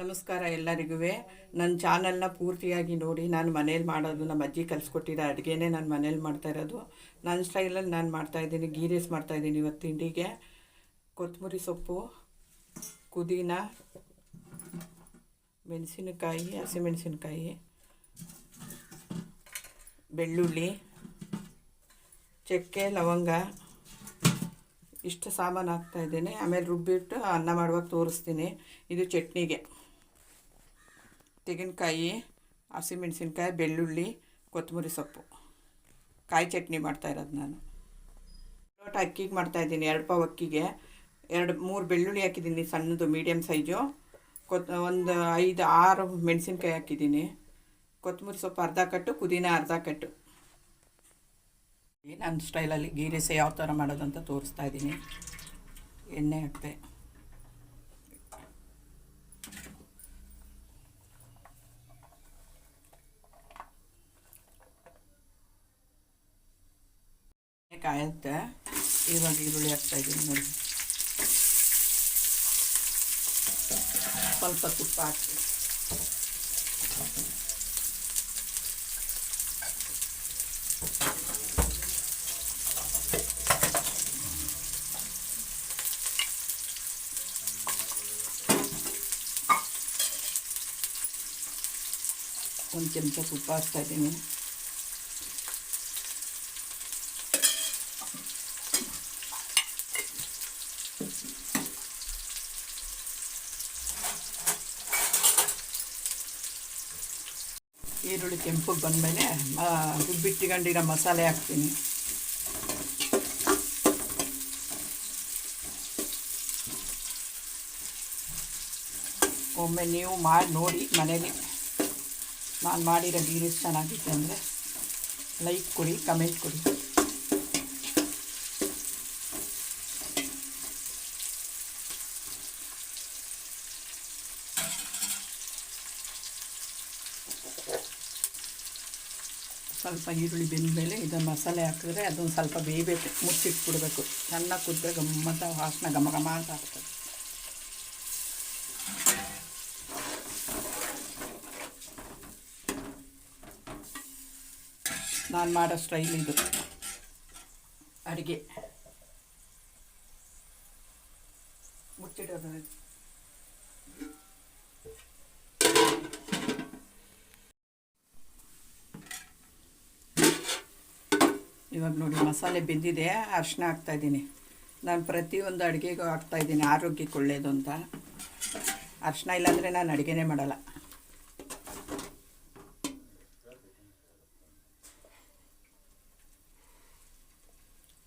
ನಮಸ್ಕಾರ ಎಲ್ಲರಿಗೂ ನನ್ನ ಚಾನಲ್ನ ಪೂರ್ತಿಯಾಗಿ ನೋಡಿ, ನಾನು ಮನೇಲಿ ಮಾಡೋದು ನಮ್ಮ ಅಜ್ಜಿ ಕಲಿಸ್ಕೊಟ್ಟಿರೋ ಅಡುಗೆನೇ ನಾನು ಮನೇಲಿ ಮಾಡ್ತಾ ಇರೋದು. ನನ್ನ ಸ್ಟೈಲಲ್ಲಿ ನಾನು ಮಾಡ್ತಾಯಿದ್ದೀನಿ ಗೀ ರೈಸ್ ಮಾಡ್ತಾಯಿದ್ದೀನಿ ಇವತ್ತು ತಿಂಡಿಗೆ. ಕೊತ್ತಂಬರಿ ಸೊಪ್ಪು, ಪುದೀನ, ಮೆಣಸಿನಕಾಯಿ ಹಸಿಮೆಣಸಿನಕಾಯಿ ಬೆಳ್ಳುಳ್ಳಿ, ಚಕ್ಕೆ, ಲವಂಗ, ಇಷ್ಟು ಸಾಮಾನು ಹಾಕ್ತಾಯಿದ್ದೀನಿ ಆಮೇಲೆ ರುಬ್ಬಿಟ್ಟು ಅನ್ನ ಮಾಡುವಾಗ ತೋರಿಸ್ತೀನಿ. ಇದು ಚಟ್ನಿಗೆ. ತೆಂಗಿನಕಾಯಿ, ಹಸಿಮೆಣಸಿನ್ಕಾಯಿ, ಬೆಳ್ಳುಳ್ಳಿ, ಕೊತ್ತಂಬರಿ ಸೊಪ್ಪು. ಕಾಯಿ ಚಟ್ನಿ ಮಾಡ್ತಾ ಇರೋದು ನಾನು. ಲೋಟ ಅಕ್ಕಿಗೆ ಮಾಡ್ತಾಯಿದ್ದೀನಿ ಎರಡು ಪಾವು ಅಕ್ಕಿಗೆ. ಎರಡು, ಮೂರು ಬೆಳ್ಳುಳ್ಳಿ ಹಾಕಿದ್ದೀನಿ, ಸಣ್ಣದು ಮೀಡಿಯಮ್ ಸೈಜು. ಕೊತ್, ಒಂದು ಐದು, ಆರು ಮೆಣಸಿನ್ಕಾಯಿ ಹಾಕಿದ್ದೀನಿ. ಕೊತ್ತಂಬರಿ ಸೊಪ್ಪು ಅರ್ಧ ಕಟ್ಟು, ಪುದೀನ ಅರ್ಧ ಕಟ್ಟು. ನನ್ನ ಸ್ಟೈಲಲ್ಲಿ ಗೀ ಯಾವ ಥರ ಮಾಡೋದು ಅಂತ ತೋರಿಸ್ತಾ ಇದ್ದೀನಿ. ಎಣ್ಣೆ ಹಾಕ್ತೆ ಕಾಯುತ್ತೆ ಇವಾಗ ಈರುಳ್ಳಿ ಹಾಕ್ತಾ ಇದ್ದೀನಿ ನೋಡಿ ಸ್ವಲ್ಪ ತುಪ್ಪ ಹಾಕಿ ಒಂದು ಚಮಚ ತುಪ್ಪ ಹಾಕ್ತಾ ಈರುಳ್ಳಿ ಕೆಂಪಗೆ ಬಂದಮೇಲೆ ರುಬ್ಬಿಟ್ಟಿಕೊಂಡಿರೋ ಮಸಾಲೆ ಹಾಕ್ತೀನಿ. ಒಮ್ಮೆ ನೀವು ಮಾಡಿ, ನೋಡಿ ಮನೇಲಿ. ನಾನು ಮಾಡಿರೋ ಗೀ ರೈಸ್ ಚೆನ್ನಾಗಿತ್ತು ಅಂದರೆ, ಲೈಕ್ ಕೊಡಿ, ಕಮೆಂಟ್ ಕೊಡಿ. ಸ್ವಲ್ಪ ಈರುಳ್ಳಿ ಬೆಂದಮೇಲೆ ಇದನ್ನು ಮಸಾಲೆ ಹಾಕಿದ್ರೆ ಅದೊಂದು ಸ್ವಲ್ಪ ಬೇಯಬೇಕು, ಮುಚ್ಚಿಟ್ಬಿಡ್ಬೇಕು. ಚೆನ್ನಾಗಿ ಕುದ್ರೆ ಗಮ್ಮತ್ತ ವಾಸನೆ ಘಮ ಘಮ ಅಂತ ಆಗ್ತದೆ. ನಾನು ಮಾಡೋ ಸ್ಟೈಲ್ ಇದು. ಅಡುಗೆ. ಮುಚ್ಚಿಡೋದು. ಇವಾಗ ನೋಡಿ, ಮಸಾಲೆ ಬೆಂದಿದೆ ಅರಿಶಿನ ಹಾಕ್ತಾಯಿದ್ದೀನಿ ನಾನು ಪ್ರತಿಯೊಂದು ಅಡುಗೆಗೂ ಹಾಕ್ತಾಯಿದ್ದೀನಿ ಆರೋಗ್ಯಕ್ಕೆ ಒಳ್ಳೆಯದು ಅಂತ. ಅರಿಶಿನ ಇಲ್ಲಾಂದರೆ ನಾನು ಅಡುಗೆನೇ ಮಾಡಲ್ಲ.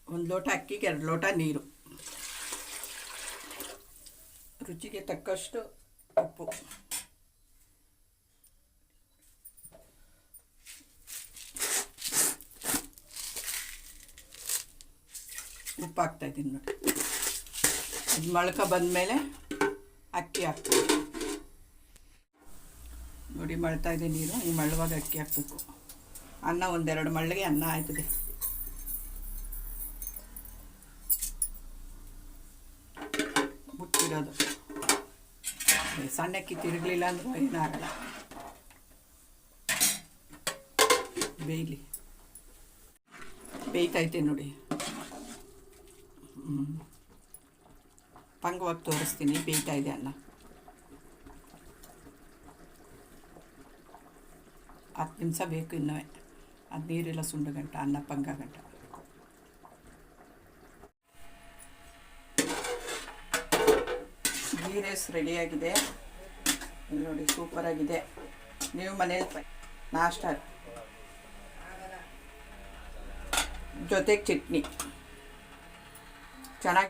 ಒಂದು ಲೋಟ ಅಕ್ಕಿಗೆ ಎರಡು ಲೋಟ ನೀರು. ರುಚಿಗೆ ತಕ್ಕಷ್ಟು ಉಪ್ಪು. ಉಪ್ಪು ಹಾಕ್ತಾಯಿದ್ದೀನಿ ನೋಡಿ. ಅದು ಮೊಳಕ ಬಂದಮೇಲೆ ಅಕ್ಕಿ ಹಾಕ್ತೀನಿ. ನೋಡಿ, ಮಳ್ತಾ ಇದೆ ನೀರು. ಈ ಮಳ್ಳುವಾಗ ಅಕ್ಕಿ ಹಾಕಬೇಕು. ಅನ್ನ ಒಂದೆರಡು ಮಳ್ಳಿಗೆ ಅನ್ನ ಆಯ್ತದೆ. ಬಿಟ್ಟಿರೋದು ಸಣ್ಣಕ್ಕಿ ತಿರುಗಲಿಲ್ಲ ಅಂದ್ರೆ ಏನಾಗಲ್ಲ ಬೇಯಲಿ. ಬೇಯ್ತೈತೆ ನೋಡಿ. ಹ್ಞೂ ಪಂಗವಾಗಿ ತೋರಿಸ್ತೀನಿ ಬೇಯ್ತಾ ಇದೆ ಅನ್ನ ಹತ್ತು ನಿಮಿಷ ಬೇಕು ಇನ್ನೂ ಅದು ನೀರೆಲ್ಲ ಸುಂಡು ಗಂಟ, ಅನ್ನ ಪಂಗ ಗಂಟ. ಗೀ ರೈಸ್ ರೆಡಿಯಾಗಿದೆ ನೋಡಿ, ಸೂಪರಾಗಿದೆ. ನೀವು ಮನೇಲಿ ನಾಷ್ಟ. ಜೊತೆಗೆ ಚಟ್ನಿ. ಚೆನ್ನಾಗಿ